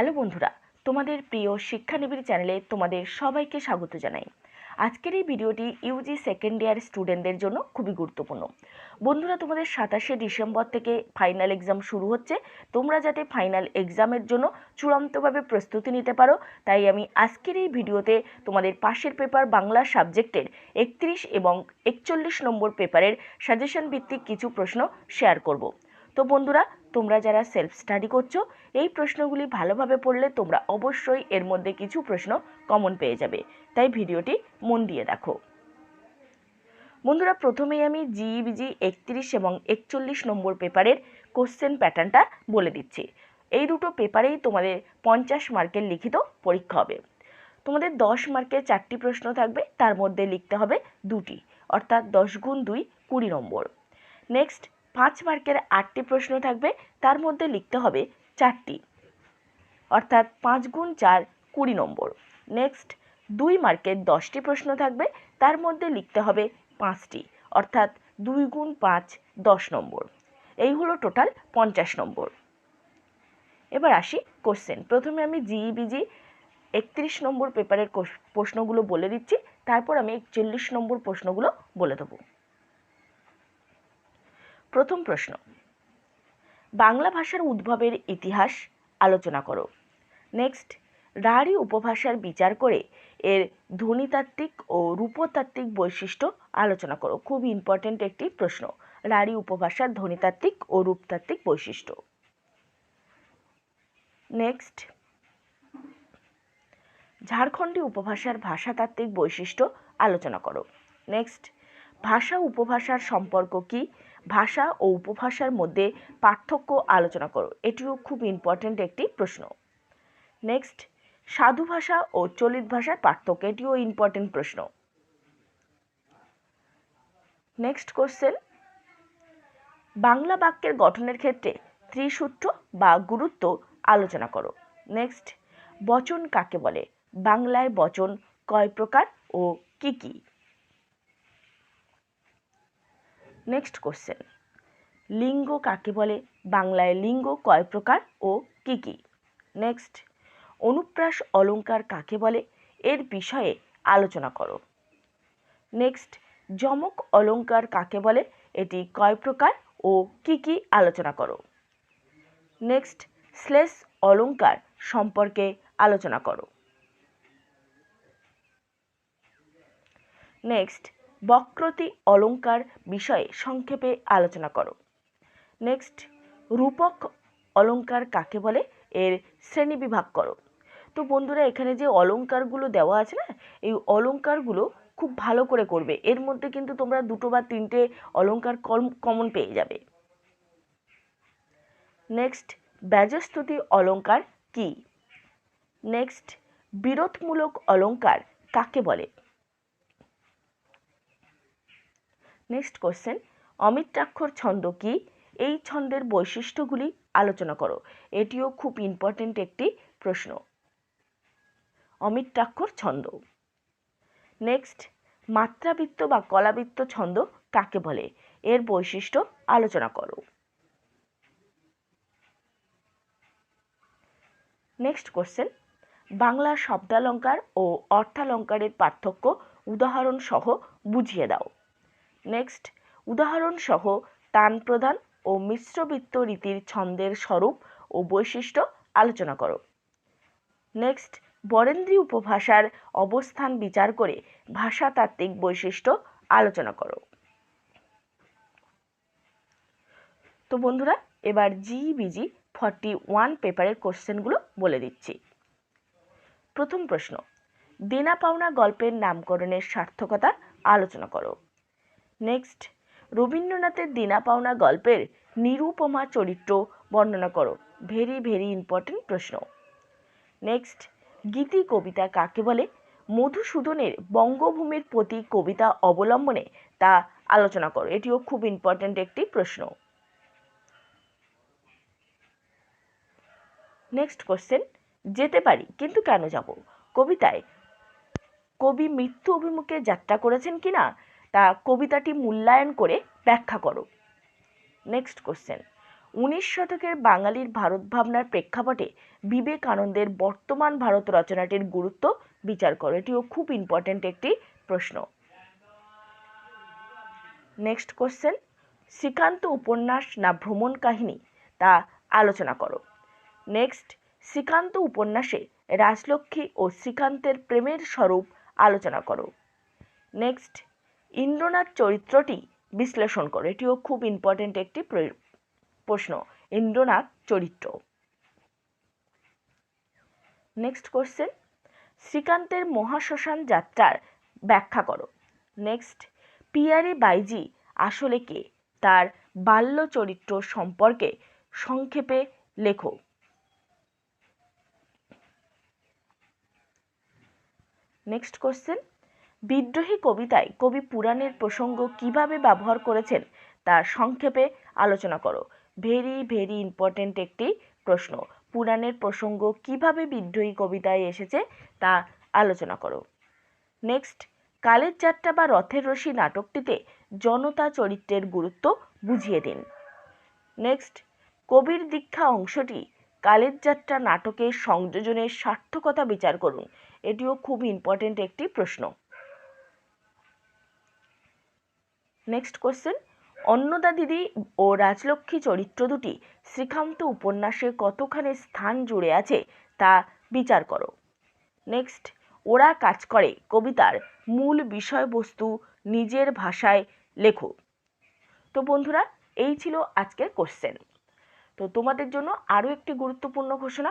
Hello বন্ধুরা, তোমাদের প্রিয় শিক্ষানিবিড় চ্যানেলে তোমাদের সবাইকে স্বাগত জানাই। আজকের এই ভিডিওটি ইউজি সেকেন্ড ইয়ার স্টুডেন্টদের জন্য খুবই গুরুত্বপূর্ণ। বন্ধুরা, তোমাদের সাতাশে ডিসেম্বর থেকে ফাইনাল এক্সাম শুরু হচ্ছে। তোমরা যাতে ফাইনাল এক্সামের জন্য চূড়ান্তভাবে প্রস্তুতি নিতে পারো, তাই আমি আজকের এই ভিডিওতে তোমাদের পাশের পেপার বাংলা সাবজেক্টের একত্রিশ এবং একচল্লিশ নম্বর পেপারের সাজেশন ভিত্তিক কিছু প্রশ্ন শেয়ার করব। তো বন্ধুরা তোমরা যারা সেলফ স্টাডি করছ, এই প্রশ্নগুলি ভালোভাবে পড়লে তোমরা অবশ্যই এর মধ্যে কিছু প্রশ্ন কমন পেয়ে যাবে। তাই ভিডিওটি মন দিয়ে দেখো। বন্ধুরা, প্রথমেই আমি জিইবিজি একত্রিশ এবং একচল্লিশ নম্বর পেপারের কোশ্চেন প্যাটার্নটা বলে দিচ্ছি। এই দুটো পেপারেই তোমাদের পঞ্চাশ মার্কের লিখিত পরীক্ষা হবে। তোমাদের দশ মার্কের চারটি প্রশ্ন থাকবে, তার মধ্যে লিখতে হবে দুটি, অর্থাৎ দশ গুণ দুই কুড়ি নম্বর। নেক্সট পাঁচ মার্কের আটটি প্রশ্ন থাকবে, তার মধ্যে লিখতে হবে চারটি। অর্থাৎ পাঁচ গুণ চার, কুড়ি নম্বর। নেক্সট দুই মার্কের দশটি প্রশ্ন থাকবে, তার মধ্যে লিখতে হবে পাঁচটি। অর্থাৎ দুই গুণ পাঁচ, দশ নম্বর। এই হলো টোটাল পঞ্চাশ নম্বর। এবার আসি কোশ্চেন প্রথমে আমি জিইবিজি একত্রিশ নম্বর পেপারের প্রশ্নগুলো বলে দিচ্ছি, তারপর আমি একচল্লিশ নম্বর প্রশ্নগুলো বলে দেবো। প্রথম প্রশ্ন। বাংলা ভাষার উদ্ভবের ইতিহাস আলোচনা করো। নেক্সট রাঢ়ী উপভাষার বিচার করে এর ধ্বনিতাত্ত্বিক ও রূপতাত্ত্বিক বৈশিষ্ট্য আলোচনা করো। খুব ইম্পর্ট্যান্ট একটি প্রশ্ন, রাঢ়ী উপভাষার ধ্বনিতাত্ত্বিক ও রূপতাত্ত্বিক বৈশিষ্ট্য। নেক্সট ঝাড়খণ্ডী উপভাষার ভাষাতাত্ত্বিক বৈশিষ্ট্য আলোচনা করো। নেক্সট ভাষা উপভাষার সম্পর্ক কি ভাষা ও উপভাষার মধ্যে পার্থক্য আলোচনা করো। এটিও খুব ইম্পর্ট্যান্ট একটি প্রশ্ন। নেক্সট সাধু ভাষা ও চলিত ভাষার পার্থক্য, এটিও ইম্পর্ট্যান্ট প্রশ্ন। নেক্সট কোশ্চেন বাংলা বাক্যের গঠনের ক্ষেত্রে ত্রিসূত্র বা গুরুত্ব আলোচনা করো। নেক্সট বচন কাকে বলে? বাংলায় বচন কয় প্রকার ও কি কি? নেক্সট কোশ্চেন লিঙ্গ কাকে বলে? বাংলায় লিঙ্গ কয় প্রকার ও কি কি? নেক্সট অনুপ্রাস অলঙ্কার কাকে বলে? এর বিষয়ে আলোচনা করো। নেক্সট যমক অলঙ্কার কাকে বলে? এটি কয় প্রকার ও কি কি আলোচনা করো। নেক্সট শ্লেষ অলঙ্কার সম্পর্কে আলোচনা করো। নেক্সট বক্রতি অলঙ্কার বিষয়ে সংক্ষেপে আলোচনা করো। নেক্সট রূপক অলংকার কাকে বলে? এর শ্রেণীবিভাগ করো। তো বন্ধুরা, এখানে যে অলঙ্কারগুলো দেওয়া আছে না, এই অলঙ্কারগুলো খুব ভালো করে করবে। এর মধ্যে কিন্তু তোমরা দুটো বা তিনটে অলংকার কমন পেয়ে যাবে। নেক্সট ব্যজস্তুতি অলঙ্কার কি? নেক্সট বিরোধমূলক অলংকার কাকে বলে? নেক্সট কোশ্চেন অমিত্রাক্ষর ছন্দ কি? এই ছন্দের বৈশিষ্ট্যগুলি আলোচনা করো। এটিও খুব ইম্পর্টেন্ট একটি প্রশ্ন। অমিত্রাক্ষর ছন্দ। নেক্সট, মাত্রাবৃত্ত বা কলাবৃত্ত ছন্দ কাকে বলে? এর বৈশিষ্ট্য আলোচনা করো। নেক্সট কোশ্চেন বাংলা শব্দালঙ্কার ও অর্থালঙ্কারের পার্থক্য উদাহরণ সহ বুঝিয়ে দাও। নেক্সট উদাহরণ সহ তান প্রদান ও মিশ্রবৃত্ত রীতির ছন্দের স্বরূপ ও বৈশিষ্ট্য আলোচনা করো। নেক্সট বরেন্দ্রী উপভাষার অবস্থান বিচার করে ভাষাতাত্ত্বিক বৈশিষ্ট্য আলোচনা করো। তো বন্ধুরা, এবার জিবিজি ফর্টি ওয়ান পেপারের কোশ্চেনগুলো বলে দিচ্ছি। প্রথম প্রশ্ন, দেনা পাওনা গল্পের নামকরণের সার্থকতা আলোচনা করো। নেক্সট রবীন্দ্রনাথের দিনা পাওনা গল্পের নিরুপমা চরিত্র বর্ণনা করো। ভেরি ভেরি ইম্পর্টেন্ট প্রশ্ন। নেক্সট গীতি কবিতা কাকে বলে? মধুসূদনের বঙ্গভূমির প্রতি কবিতা অবলম্বনে তা আলোচনা করো। এটিও খুব ইম্পর্টেন্ট একটি প্রশ্ন। নেক্সট কোশ্চেন যেতে পারি, কিন্তু কেন যাব? কবিতায় কবি মৃত্যু অভিমুখে যাত্রা করেছেন কিনা? তা কবিতাটি মূল্যায়ন করে ব্যাখ্যা করো। নেক্সট কোশ্চেন উনিশ শতকের বাঙালির ভারত ভাবনার প্রেক্ষাপটে বিবেকানন্দের বর্তমান ভারত রচনাটির গুরুত্ব বিচার করো। এটিও খুব ইম্পর্ট্যান্ট একটি প্রশ্ন। নেক্সট কোশ্চেন শ্রীকান্ত উপন্যাস না ভ্রমণ কাহিনী? তা আলোচনা করো। নেক্সট শ্রীকান্ত উপন্যাসে রাজলক্ষ্মী ও শ্রীকান্তের প্রেমের স্বরূপ আলোচনা করো। নেক্সট ইন্দ্রনাথ চরিত্রটি বিশ্লেষণ করো। এটিও খুব ইম্পর্ট্যান্ট একটি প্র- প্রশ্ন, ইন্দ্রনাথ চরিত্র। নেক্সট কোশ্চেন শ্রীকান্তের মহাশ্মশান যাত্রার ব্যাখ্যা করো। নেক্সট পিয়ারে বাইজি আসলে কে? তার বাল্য চরিত্র সম্পর্কে সংক্ষেপে লেখো। নেক্সট কোশ্চেন বিদ্রোহী কবিতায় কবি পুরাণের প্রসঙ্গ কীভাবে ব্যবহার করেছেন তা সংক্ষেপে আলোচনা করো। ভেরি ভেরি ইম্পর্ট্যান্ট একটি প্রশ্ন। পুরাণের প্রসঙ্গ কীভাবে বিদ্রোহী কবিতায় এসেছে তা আলোচনা করো। নেক্সট কালের যাত্রা বা রথের রশি নাটকটিতে জনতা চরিত্রের গুরুত্ব বুঝিয়ে দিন। নেক্সট কবির দীক্ষা অংশটি কালের যাত্রা নাটকের সংযোজনের সার্থকতা বিচার করুন। এটিও খুব ইম্পর্ট্যান্ট একটি প্রশ্ন। নেক্সট কোশ্চেন অন্নদা দিদি ও রাজলক্ষ্মী চরিত্র দুটি শ্রীকান্ত উপন্যাসে কতখানি স্থান জুড়ে আছে তা বিচার করো। নেক্সট ওরা কাজ করে কবিতার মূল বিষয়বস্তু নিজের ভাষায় লেখো। তো বন্ধুরা, এই ছিল আজকের কোশ্চেন তো তোমাদের জন্য আরও একটি গুরুত্বপূর্ণ ঘোষণা।